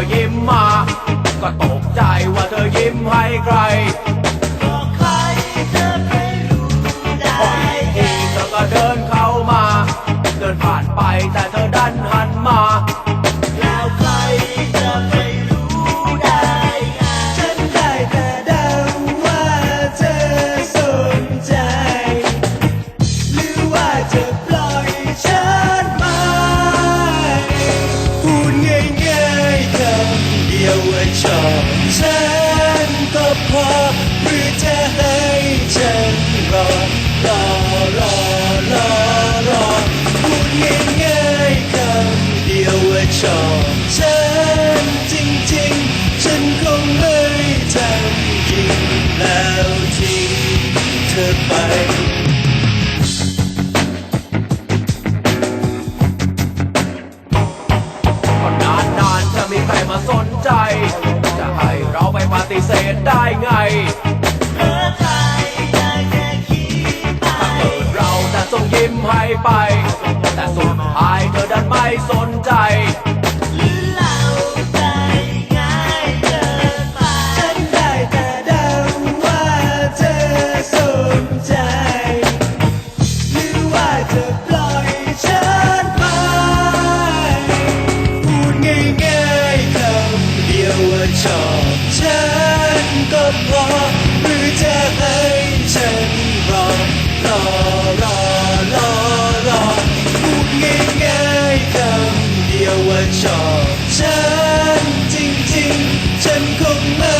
ธอยิ้มมา ก็ตกใจว่าเธอยิ้มให้ใครบอกใครเธอไม่รู้ได้ทีเธอก็เดินเข้ามา เดินผ่านไปแต่เธอดัน เฏิเสธได้ไงเมื่อใครได้แค่คิดไปถ้าเปิดเราแต่ส่งยิ้มให้ไป แต่สุดท้ายเธอดันไม่สนใจหรือเราใจง่ายเกินไปฉันได้แต่เดาว่าเธอสนใจ หรือว่าจะปล่อยฉันไปพูดง่ายๆคำเดียวว่าชอบ ฉันก็พอหรือจะให้ฉันรอรอรอรอรอพูดง่ายๆคำเดียวว่าชอบฉันจริงๆ ฉันคงไม่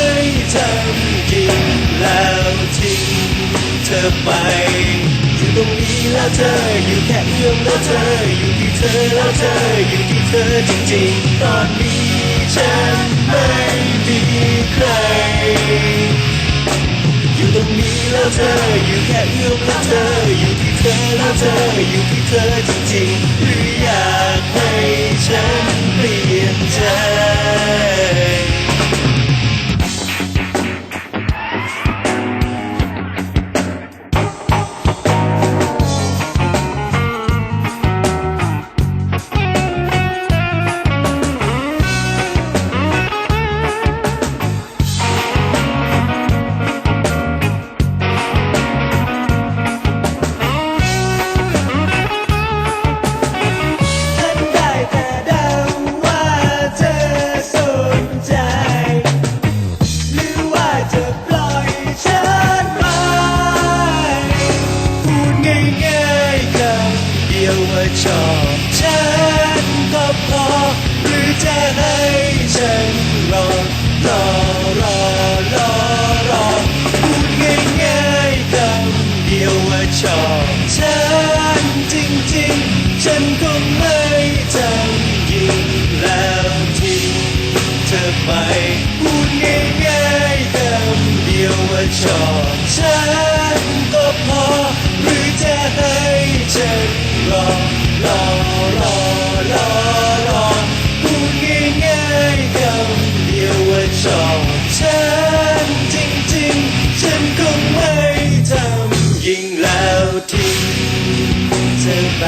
ทำจริงแล้วทิ้งเธอไปอยู่ตรงนี้แล้วเธออยู่แค่เอื้อมแล้วเธออยู่ที่เธอแล้วเธออยู่ที่เธอจริงๆ ตอนนี้ฉัน ไม่มีใคร อยู่ตรงนี้แล้วเธออยู่แค่เอื้อมแล้วเธออยู่ที่เธอแล้วเธออยู่ที่เธอจริงๆหรืออยากให้ฉัน ง่ายๆคนเดียวว่าชอบฉันก็พอ หรือจะให้ฉันรอรอรอรอรอพูดง่ายๆคนเดียวว่าชอบฉันจริงๆ ฉันก็ไม่จำยิงแล้วทิ้งเธอไปพูดง่ายๆคนเดียวว่าชอบฉัน รอรอรอรอรอพูดงยๆคเดียวว่าฉันจริงๆ ฉันคงไม่ทำยิงแล้วทิ้งเไป